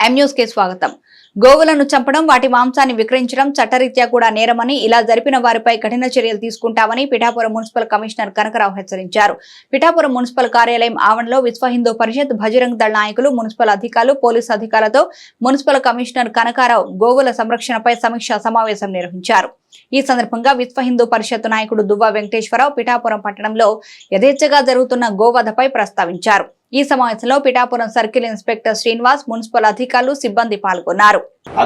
ఎం కి స్వాగతం. గోవులను చంపడం వాటి మాంసాన్ని విక్రయించడం చట్టరీత్యా కూడా నేరమని ఇలా జరిపిన వారిపై కఠిన చర్యలు తీసుకుంటామని పిఠాపురం మున్సిపల్ కమిషనర్ కనకరావు హెచ్చరించారు. పిఠాపురం మున్సిపల్ కార్యాలయం ఆవరణలో విశ్వ హిందూ పరిషత్ భజరంగ్ దళ నాయకులు మున్సిపల్ అధికారులు పోలీసు అధికారులతో మున్సిపల్ కమిషనర్ కనకారావు గోవుల సంరక్షణపై సమీక్షా సమావేశం నిర్వహించారు. ఈ సందర్భంగా విశ్వ హిందూ పరిషత్ నాయకుడు దువ్వ వెంకటేశ్వరరావు పిఠాపురం పట్టణంలో యథేచ్ఛగా జరుగుతున్న గోవధపై ప్రస్తావించారు. ఈ సమావేశంలో Pithapuram circle inspector Srinivas municipal అధికారులు సిబ్బంది పాల్గొన్నారు.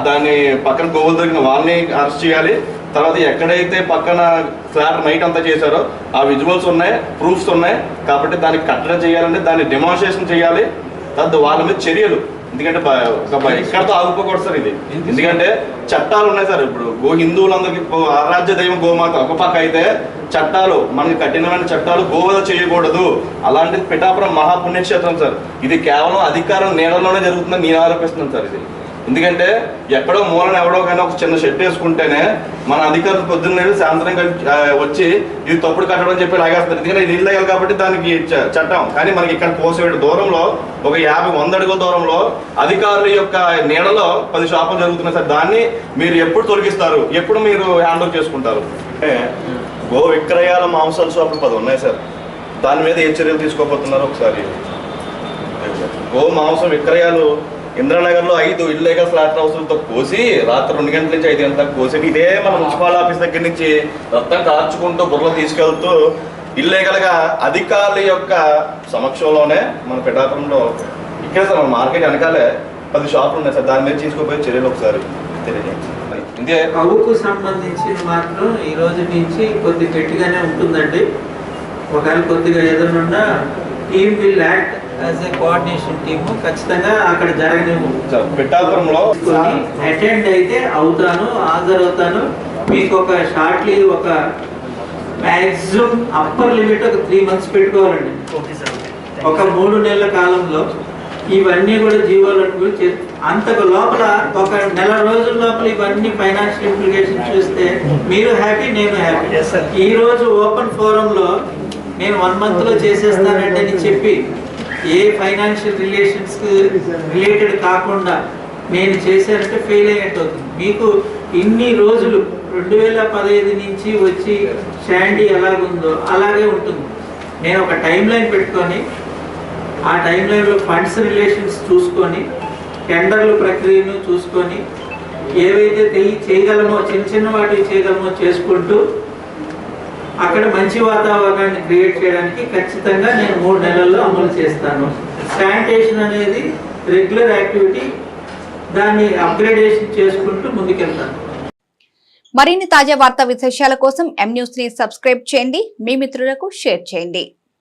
దాన్ని పక్కన గోవులు దొరికిన వాళ్ళని అరెస్ట్ చేయాలి. తర్వాత ఎక్కడైతే పక్కన ఫ్లాట్ నైట్ అంతా చేశారో ఆ విజువల్స్ ఉన్నాయి ప్రూఫ్స్ ఉన్నాయి. కాబట్టి దానికి కట్టడం చేయాలంటే దాన్ని డెమాన్స్ట్రేషన్ చేయాలి. తర్వాత వాళ్ళ మీద చర్యలు. ఎందుకంటే ఇక్కడతో ఆగిపోకూడదు సార్ ఇది. ఎందుకంటే చట్టాలు ఉన్నాయి సార్. ఇప్పుడు గో హిందువులందరికీ ఆరాధ్య దైవం గోమాత ఒక పక్క అయితే చట్టాలు మనకి కఠినమైన చట్టాలు గోవధ చేయకూడదు. అలాంటి పిఠాపురం మహాపుణ్యక్షేత్రం సార్. ఇది కేవలం అధికారం నీడలోనే జరుగుతుందని నేను ఆరోపిస్తున్నాను సార్ ఇది. ఎందుకంటే ఎక్కడో మూలన ఎవడో కానీ ఒక చిన్న షెట్ వేసుకుంటేనే మన అధికారులు పొద్దున్న సాయంత్రం వచ్చి ఇది తప్పుడు కట్టడం అని చెప్పి లాగేస్తారు. ఎందుకంటే ఇది ఇల్లీగల్ కాబట్టి దానికి చట్టం. కానీ మనకి ఇక్కడ కోసేడు దూరంలో ఒక యాభై వంద అడుగుల దూరంలో అధికారుల యొక్క నీడలో పది షాపులు జరుగుతున్నాయి సార్. దాన్ని మీరు ఎప్పుడు తొలగిస్తారు? ఎప్పుడు మీరు హ్యాండ్ ఓవర్ చేసుకుంటారు? గో విక్రయాల మాంసాల షాపులు పది ఉన్నాయి సార్. దాని మీద ఏ చర్యలు తీసుకోబోతున్నారు ఒకసారి? గో మాంసం విక్రయాలు ఇంద్రానగర్లో ఐదు ఇల్లీగల్ ఫ్లాట్ హౌస్లతో కోసి రాత్రి రెండు గంటల నుంచి ఐదు గంటలకు కోసి ఇదే మన మున్సిపల్ ఆఫీస్ దగ్గర నుంచి రక్తం కార్చుకుంటూ బుర్రలు తీసుకెళ్తూ ఇల్లీగల్గా అధికారుల యొక్క సమక్షంలోనే మన పిఠాపురంలో ఇక్కడ సార్ మన మార్కెట్ వెనకాలే పది షాపులు ఉన్నాయి సార్. దాని మీద తీసుకోపోయే చర్యలు ఒకసారి తెలియజేయండి. కవుకు సంబంధించి మాత్రం ఈ రోజు నుంచి కొద్ది గట్టిగానే ఉంటుందండి. ఒకవేళ కొద్దిగా ఏదైనా team will act as coordination team ఖచ్చితంగా అక్కడ పిఠాపురంలో అటెండ్ అయితే అవుతాను హాజరవుతాను. మీకు ఒక షార్ట్లీ ఒక మ్యాక్సిమం అప్పర్ లిమిట్ ఒక త్రీ మంత్స్ పెట్టుకోవాలండి. ఒక మూడు నెలల కాలంలో ఇవన్నీ కూడా జీవోలను కూడా చే- అంతకు లోపల ఒక నెల రోజుల లోపల ఇవన్నీ ఫైనాన్షియల్ ఇంప్లికేషన్ చూస్తే మీరు హ్యాపీ నేను హ్యాపీ ఈ రోజు ఓపెన్ ఫోరం లో నేను వన్ మంత్లో చేసేస్తానంటే అని చెప్పి ఏ ఫైనాన్షియల్ రిలేషన్స్ రిలేటెడ్ కాకుండా నేను చేశానంటే ఫెయిల్ అయ్యేట్టు అవుతుంది మీకు ఇన్ని రోజులు రెండు వేల పదహైదు నుంచి వచ్చి షాండీ ఎలాగుందో అలాగే ఉంటుంది. నేను ఒక టైం లైన్ పెట్టుకొని ఆ టైం లైన్లో ఫండ్స్ రిలేషన్స్ చూసుకొని టెండర్ల ప్రక్రియను చూసుకొని ఏవైతే తెలియ చేయగలమో చిన్న చిన్న వాటివి చేయగలమో చేసుకుంటూ అక్కడ మంచి వాతావరణాన్ని క్రియేట్ చేయడానికి ఖచ్చితంగా నేను మూడు నెలల్లో అమలు చేస్తాను. శానిటేషన్ అనేది రెగ్యులర్ యాక్టివిటీ దాన్ని అప్గ్రేడేషన్ చేసుకుంటూ ముందుకెళ్తాను. మరిన్ని తాజా వార్తా విశేషాల కోసం ఎం న్యూస్ని సబ్స్క్రైబ్ చేయండి. మీ మిత్రులకు షేర్ చేయండి.